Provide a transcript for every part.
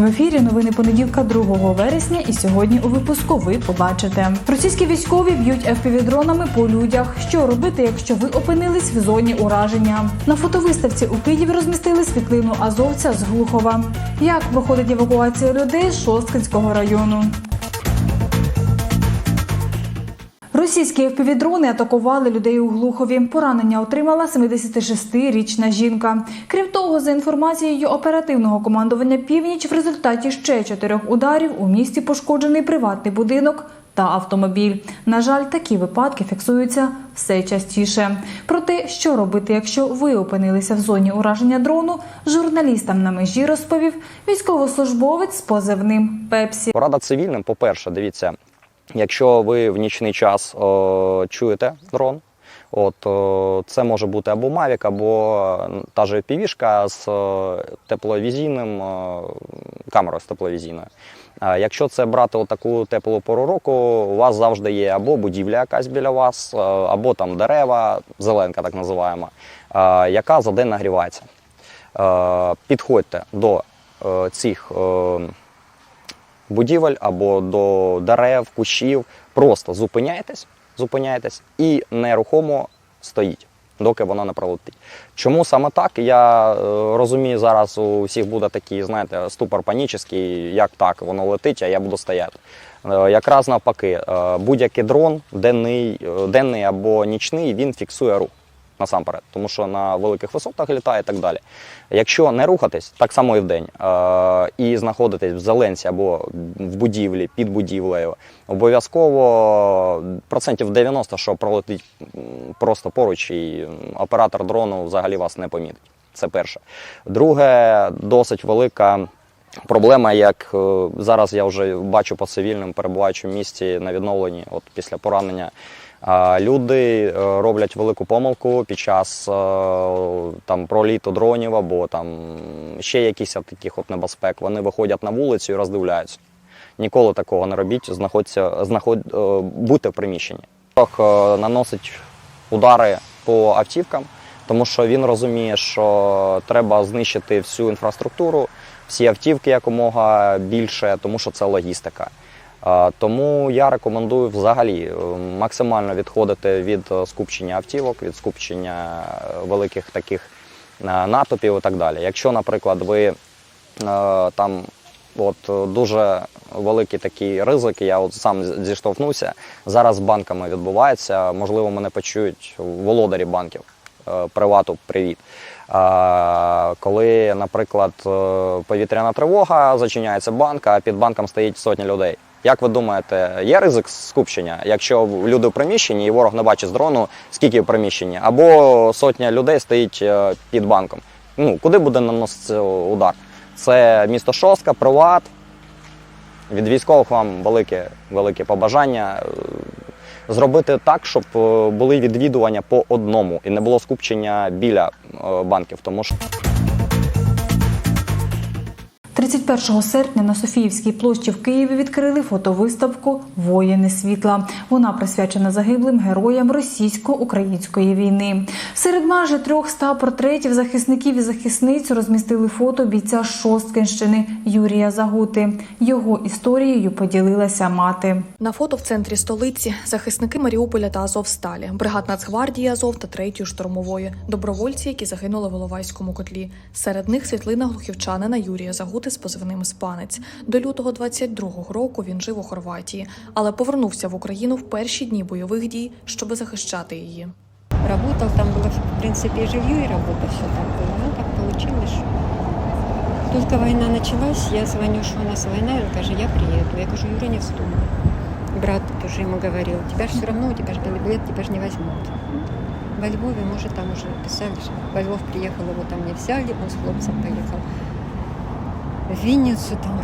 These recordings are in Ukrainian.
В ефірі новини понеділка 2 вересня. І сьогодні у випуску ви побачите. Російські військові б'ють FPV-дронами по людях. Що робити, якщо ви опинились в зоні ураження? На фотовиставці у Києві розмістили світлину азовця з Глухова. Як проходить евакуація людей з Шосткинського району? Російські FPV-дрони атакували людей у Глухові. Поранення отримала 76-річна жінка. Крім того, за інформацією оперативного командування Північ, в результаті ще чотирьох ударів у місті пошкоджений приватний будинок та автомобіль. На жаль, такі випадки фіксуються все частіше. Про те, що робити, якщо ви опинилися в зоні ураження дрону, журналістам на межі розповів військовослужбовець з позивним Пепсі. Порада цивільним, по-перше, дивіться, якщо ви в нічний час о, чуєте дрон, от, о, це може бути або Mavic, або та же півішка з о, тепловізійним о, камерою з тепловізійною. А Якщо це брати таку теплу пору року, у вас завжди є або будівля якась біля вас, або там дерева, зеленка так називаємо, яка за день нагрівається. Е, Підходьте до е, цих е, будівель або до дерев, кущів. Просто зупиняйтесь, зупиняйтесь і нерухомо стоїть, доки воно не пролетить. Чому саме так? Я е, розумію, зараз у всіх буде такий, знаєте, ступор панічний, як так, воно летить, а я буду стояти. Е, Якраз навпаки, е, будь-який дрон, денний, денний або нічний, він фіксує рух насамперед, тому що на великих висотах літає і так далі. Якщо не рухатись, так само і вдень, е, і знаходитись в зеленці або в будівлі, під будівлею, обов'язково процентів 90, що пролетить просто поруч, і оператор дрону взагалі вас не помітить. Це перше. Друге, досить велика. Проблема, як е, зараз я вже бачу по цивільним, перебуваючи в місті на відновленні, от після поранення, люди е, роблять велику помилку під час е, там проліту дронів або там ще якісь таких от небезпек. Вони виходять на вулицю і роздивляються. Ніколи такого не робіть, знаходься, знаход, е, будьте в приміщенні. Наносить удари по автівкам, тому що він розуміє, що треба знищити всю інфраструктуру, всі автівки якомога більше, тому що це логістика. Тому я рекомендую взагалі е, максимально відходити від е, скупчення автівок, від скупчення е, великих таких натовпів і так далі. Якщо, наприклад, ви там от дуже великі такі ризики, я от сам зіштовхнувся. Зараз з банками відбувається. Можливо, мене почують володарі банків. Привату, привіт. Коли, наприклад, повітряна тривога, зачиняється банк, а під банком стоїть сотні людей. Як ви думаєте, є ризик скупчення, якщо люди в приміщенні і ворог не бачить з дрону, скільки в приміщенні, або сотня людей стоїть е, під банком? Ну, куди буде наноситися удар? Це місто Шостка, приват. Від військових вам велике, велике побажання е, зробити так, щоб е, були відвідування по одному і не було скупчення біля банків, тому що 31 серпня на Софіївській площі в Києві відкрили фотовиставку Воїни світла. Вона присвячена загиблим героям російсько-української війни. Серед майже 300 портретів захисників і захисниць розмістили фото бійця Шосткинщини Юрія Загути. Його історією поділилася мати. На фото в центрі столиці захисники Маріуполя та Азовсталі, бригад Нацгвардії Азов та третьої штурмової, добровольці, які загинули в Іловайському котлі. Серед них світлина глухівчанина Юрія Загути з позивним Спанець. До лютого 22-го року він жив у Хорватії, але повернувся в Україну в перші дні бойових дій, щоби захищати її. Работал, там было, в принципе, и жилье, и работа все там было. Ну, так получилось, что... Только война началась, я звоню, что у нас война, он говорит, я приеду. Я говорю, Юра, не вздумай. Брат тоже ему говорил, тебя же все равно, у тебя же белый билет, тебя же не возьмут. Во Львове, может, там уже писали, что во Львов приехал, его там не взяли, он с хлопцем поехал в Винницу там.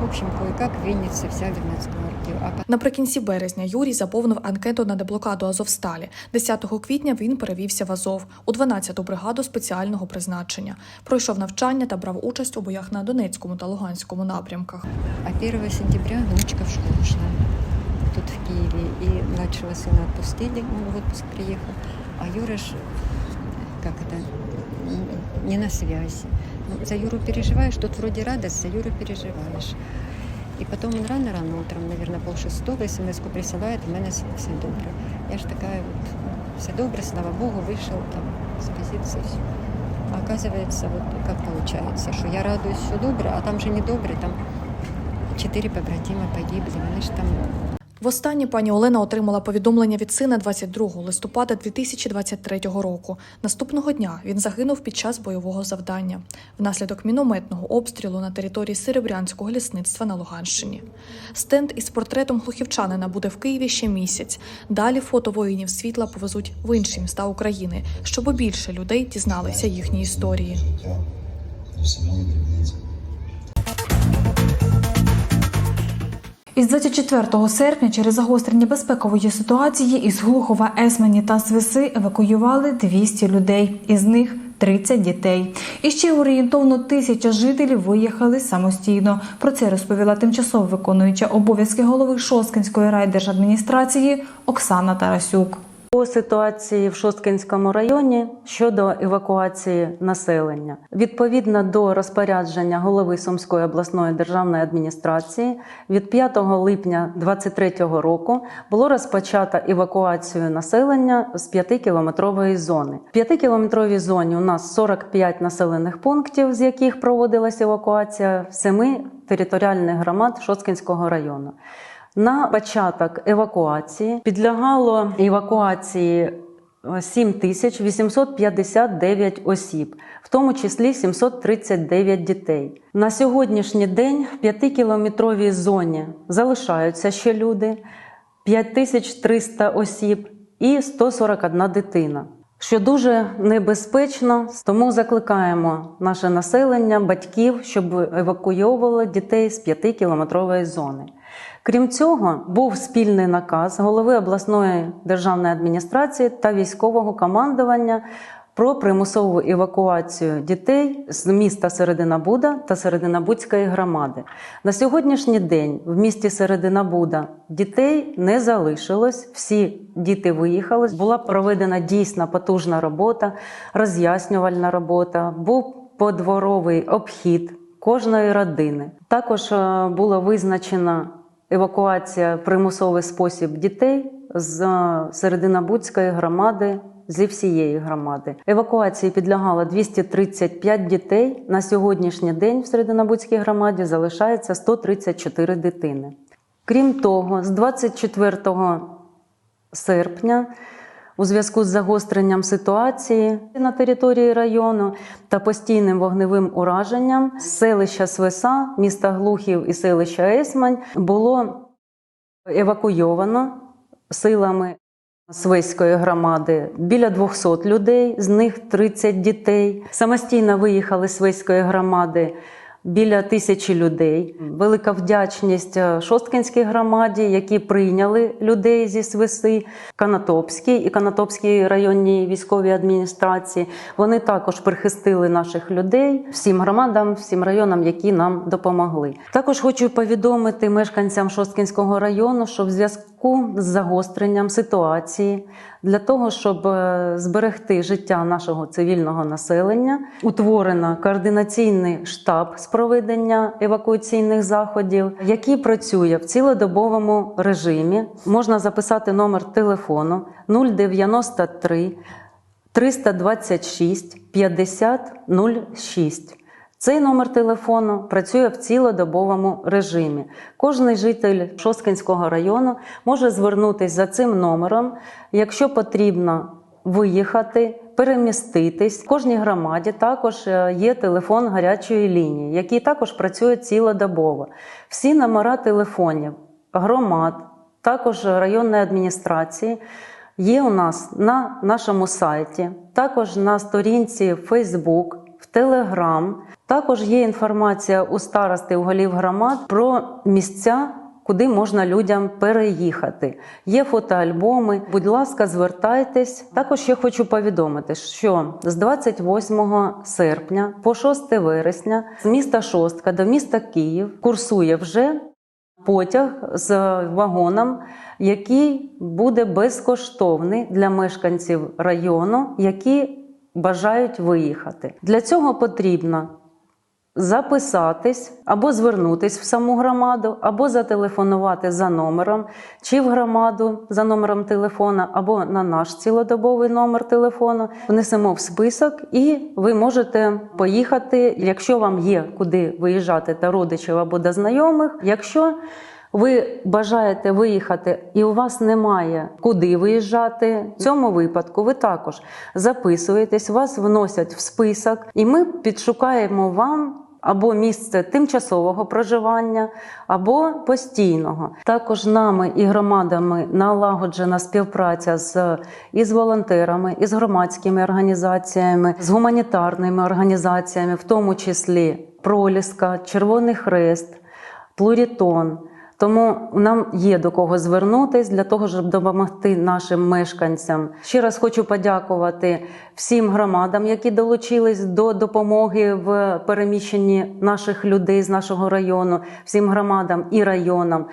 В общем, кое-как в Виннице взяли в Нацгвардию. А Наприкінці березня Юрій заповнив анкету на деблокаду Азовсталі. 10 квітня він перевівся в Азов у 12-ту бригаду спеціального призначення. Пройшов навчання та брав участь у боях на Донецькому та Луганському напрямках. А 1 сентября внучка в школу шла тут в Киеве. И младшего сына отпустили, он в отпуск приехал. А Юра ж, как это, не на связи. за Юру переживаешь, тут вроде радость, за Юру переживаешь. І потім він рано-рано утром, наверное, пол смс-ку присилає, у мене все добре. Я ж така, от, все добре, слава Богу, вийшов там з позиції. все. А оказывается, вот как получается, що я радуюсь, все добре, а там же не добре, там чотири побратима погибли, вони ж там Востаннє пані Олена отримала повідомлення від сина 22 листопада 2023 року. Наступного дня він загинув під час бойового завдання внаслідок мінометного обстрілу на території Серебрянського лісництва на Луганщині. Стенд із портретом глухівчанина буде в Києві ще місяць. Далі фото воїнів світла повезуть в інші міста України, щоб більше людей дізналися їхні історії. Із 24 серпня через загострення безпекової ситуації із Глухова, Есмені та Свиси евакуювали 200 людей, із них 30 дітей. І ще орієнтовно тисяча жителів виїхали самостійно. Про це розповіла тимчасово виконуюча обов'язки голови Шосткинської райдержадміністрації Оксана Тарасюк. По ситуації в Шосткинському районі щодо евакуації населення, відповідно до розпорядження голови Сумської обласної державної адміністрації, від 5 липня 2023 року було розпочато евакуацію населення з 5-кілометрової зони. В 5-кілометровій зоні у нас 45 населених пунктів, з яких проводилася евакуація в 7 територіальних громад Шосткинського району. На початок евакуації підлягало евакуації е, 7859 осіб, в тому числі 739 дітей. На сьогоднішній день в 5-кілометровій зоні залишаються ще люди 5300 осіб і 141 дитина. Що дуже небезпечно, тому закликаємо наше населення, батьків, щоб евакуйовували дітей з 5-кілометрової зони. Крім цього, був спільний наказ голови обласної державної адміністрації та військового командування про примусову евакуацію дітей з міста Середина Буда та Серединабудської громади. На сьогоднішній день в місті Середина Буда дітей не залишилось, всі діти виїхали. Була проведена дійсна потужна робота, роз'яснювальна робота, був подворовий обхід кожної родини. Також е, було визначено евакуація примусовий спосіб дітей з Серединабудської громади. Зі всієї громади евакуації підлягало 235 дітей. На сьогоднішній день в Серединабудській громаді залишається 134 дитини. Крім того, з 24 серпня у зв'язку з загостренням ситуації на території району та постійним вогневим ураженням селища Свеса, міста Глухів і селища Есмань було евакуйовано силами Свеської громади біля 200 людей, з них 30 дітей. Самостійно виїхали з Свеської громади біля тисячі людей. Велика вдячність е, Шосткинській громаді, які прийняли людей зі Свиси, Канатопській і Канатопській районній військовій адміністрації. Вони також прихистили наших людей всім громадам, всім районам, які нам допомогли. Також хочу повідомити мешканцям Шосткинського району, що в зв'язку з загостренням ситуації для того, щоб е, зберегти життя нашого цивільного населення, утворено координаційний штаб з проведення евакуаційних заходів, який працює в цілодобовому режимі. Можна записати номер телефону 093 326 50 06. Цей номер телефону працює в цілодобовому режимі. Кожний житель Шосткинського району може звернутися за цим номером, якщо потрібно виїхати, переміститись. В кожній громаді також е, є телефон гарячої лінії, який також працює цілодобово. Всі номера телефонів громад, також районної адміністрації. Є у нас на нашому сайті, також на сторінці Facebook, Telegram. Також є інформація у старости у голів громад про місця, куди можна людям переїхати. Є фотоальбоми. Будь ласка, звертайтесь. Також я хочу повідомити, що з 28 серпня по 6 вересня з міста Шостка до міста Київ курсує вже потяг з вагоном, який буде безкоштовний для мешканців району, які бажають виїхати. Для цього потрібно записатись або звернутись в саму громаду, або зателефонувати за номером, чи в громаду за номером телефона, або на наш цілодобовий номер телефону. Внесемо в список, і ви можете поїхати, якщо вам є куди виїжджати та родичів або до знайомих. Якщо ви бажаєте виїхати і у вас немає куди виїжджати. В цьому випадку ви також записуєтесь, вас вносять в список, і ми підшукаємо вам. Або місце тимчасового проживання, або постійного. Також нами і громадами налагоджена співпраця з із волонтерами, із громадськими організаціями, з гуманітарними організаціями, в тому числі Проліска, Червоний Хрест, Плурітон. Тому нам є до кого звернутись для того, щоб допомогти нашим мешканцям. Ще раз хочу подякувати всім громадам, які долучились до допомоги в переміщенні наших людей з нашого району, всім громадам і районам.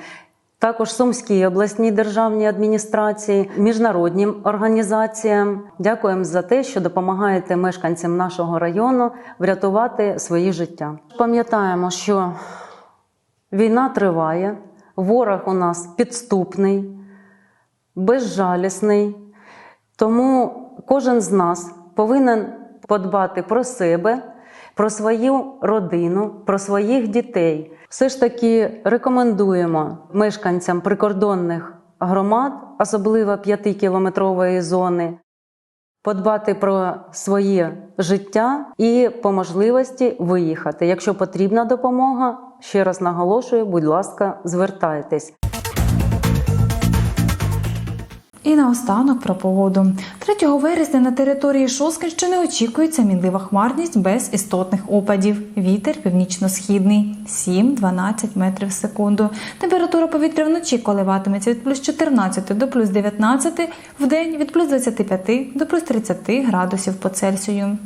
Також Сумській обласній державній адміністрації, міжнародним організаціям. Дякуємо за те, що допомагаєте мешканцям нашого району врятувати свої життя. Пам'ятаємо, що Війна триває, ворог у нас підступний, безжалісний. Тому кожен з нас повинен подбати про себе, про свою родину, про своїх дітей. Все ж таки рекомендуємо мешканцям прикордонних громад, особливо 5-кілометрової зони, подбати про своє життя і по можливості виїхати. Якщо потрібна допомога, ще раз наголошую, будь ласка, звертайтесь. І наостанок про погоду. 3 вересня на території Шоскінщини очікується мінлива хмарність без істотних опадів. Вітер північно-східний 7-12 метрів в секунду. Температура повітря вночі коливатиметься від плюс 14 до плюс 19, в день від плюс 25 до плюс 30 градусів по Цельсію.